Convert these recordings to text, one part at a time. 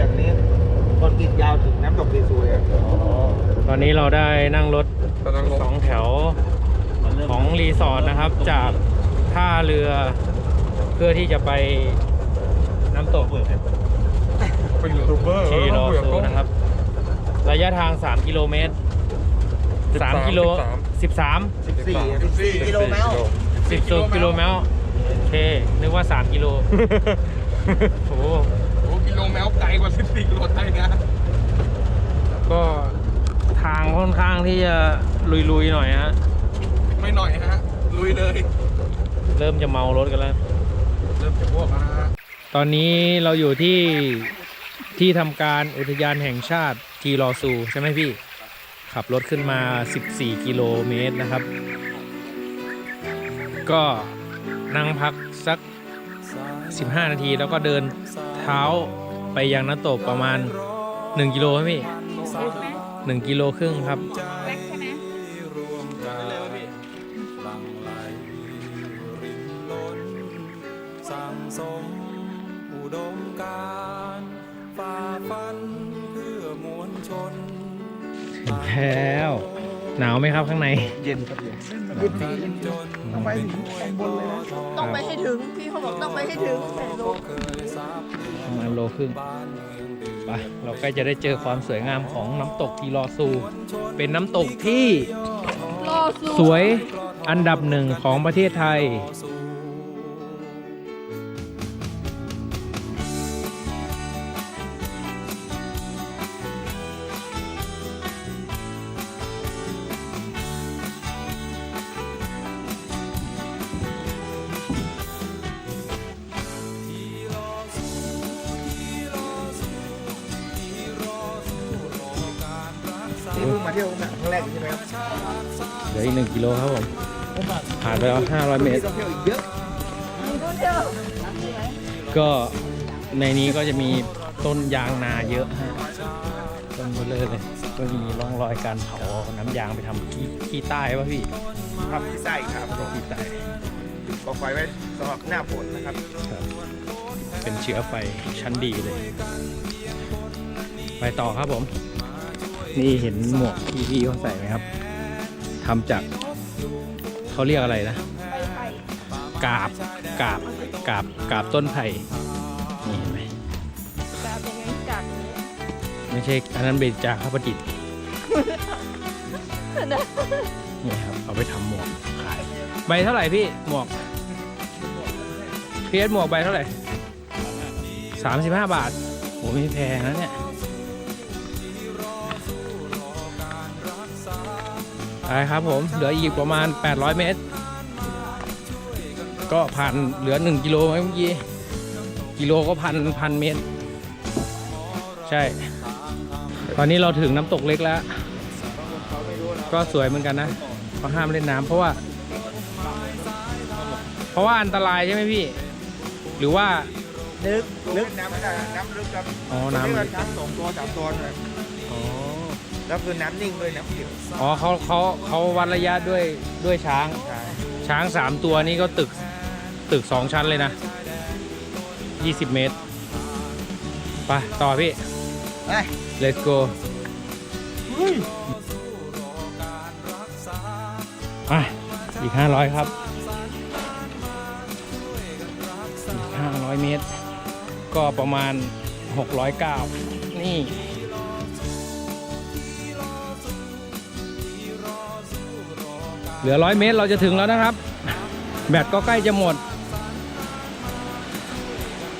จากนี้คอนกรีตยาวถึงน้ำตกเกซูเลยครับตอนนี้เราได้นั่งรถสองแถวของรีสอร์ทนะครับ จากท่าเรือเพื่อที่จะไปน้ำตกเป็นยูทูบเบอร์ชีรอซูนะครับ ระยะทาง 3 กิโลเมตร 3 กิโล 13สิบสี่สิบสี่กิโลเมตร10กิโลเมตรโอเค นึกว่า 3 กิโลโอ้โหโอ้กิโล แมวไกลกว่า14กิโลไทยนะก็ทางค่อนข้างที่จะลุยๆหน่อยฮะ ไม่หน่อยฮะ ลุยเลย เริ่มจะเมารถกันแล้ว เริ่มจะพวกแล้วนะฮะ ตอนนี้เราอยู่ที่ที่ทำการอุทยานแห่งชาติจีรอซูใช่ไหมพี่ ขับรถขึ้นมา 14 กิโลเมตรนะครับ ก็นั่งพักสัก 15 นาทีแล้วก็เดินเท้า ไปยังน้ำตกประมาณ 1 กิโลไหมพี่1กิโลครึ่งครับ แบ็คใช่ไหมสั่งสมอุดมการณ์ฝ่าฟันเพื่อมวลชน ถึงแล้ว หนาวไหมครับข้างใน เย็นครับเย็นจนต้องไปถึงข้างบนเลยนะต้องไปให้ถึง พี่เขาบอกต้องไปให้ถึงแต่ลประมาณโลครึ่งไปเราใกล้จะได้เจอความสวยงามของน้ำตกทีรอซู เป็นน้ำตกที่รอสูสวยอันดับหนึ่งของประเทศไทย เพิ่งมาเที่ยวครั้งแรกใช่ไหมครับเหลืออีกหนึ่งกิโลครับผม ผ่านไปแล้ว500เมตรต้องเที่ยวอีกเยอะก็ในนี้ก็จะมีต้นยางนาเยอะฮะต้นเบลอเลย ก็มีร่องรอยการเผาน้ำยางไปทำขี้ขี้ใต้ป่ะพี่ครับที่ใต้ครับขี้ใต้ก็ไฟไว้สำหรับหน้าฝนนะครับครับ เป็นเชื้อไฟชั้นดีเลย ไปต่อครับผม นี่เห็นหมวกที่พี่เขาใส่ไหมครับทำจากเขาเรียกอะไรนะ กาบกาบกาบกาบต้นไผ่นี่เห็นไหมแบบอย่างนี้จากนี้ไม่ใช่อันนั้นเป็นจากข้าวประดิษฐ์นี่ครับเอาไปทำหมวกขายใบเท่าไหร่พี่หมวกพีเอสหมวกใบเท่าไหร่สามสิบห้าบาทโหไม่แพงนะเนี่ย ไปครับผม เหลืออีกประมาณ 800 เมตร ก็ผ่านเหลือ 1 กิโลไหมเมื่อกี้ กิโลก็พันพันเมตร ใช่ ตอนนี้เราถึงน้ำตกเล็กแล้ว ก็สวยเหมือนกันนะเขาห้ามเล่นน้ำเพราะว่า เพราะว่าอันตรายใช่ไหมพี่ หรือว่า ลึก ลึกน้ำไม่ได้น้ำลึกครับอ๋อน้ำลึลึกกน้ำสองตัวสามตัวเลยอ๋อ แล้วคือน้ำนิ่งด้วยน้ำเขียวอ๋อเขาเขาเขาวัดระยะด้วยด้วยช้าง ใช่ช้างสามตัวนี่ก็ตึกตึกสองชั้นเลยนะยี่สิบเมตร ไป ต่อพี่ ไป let's go ไปอีก 500 ครับ อีก 500 เมตร ก็ประมาณ 609 นี่ เหลือ100เมตรเราจะถึงแล้วนะครับ แบตก็ใกล้จะหมด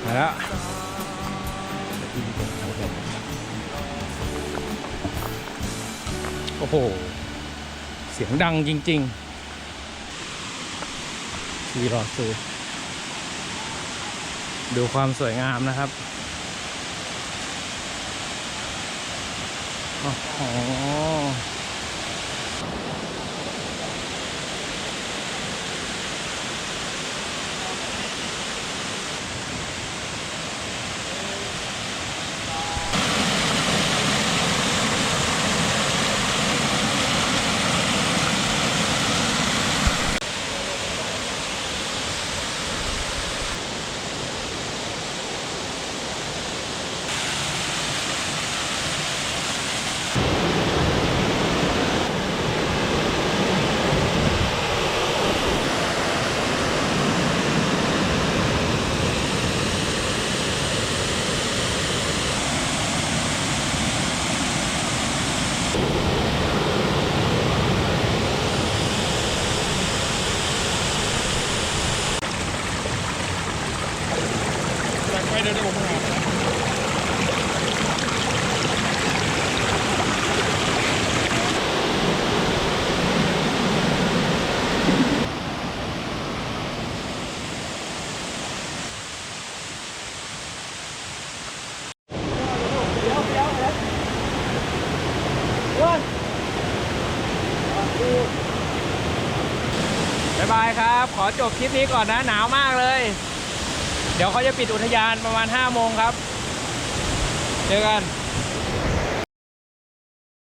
แล้วโอ้โห เสียงดังจริงๆทีรอซูดูความสวยงามนะครับโอ้โห บายครับ ขอจบคลิปนี้ก่อนนะ หนาวมากเลย เดี๋ยวเขาจะปิดอุทยานประมาณ5โมงครับ เจอกัน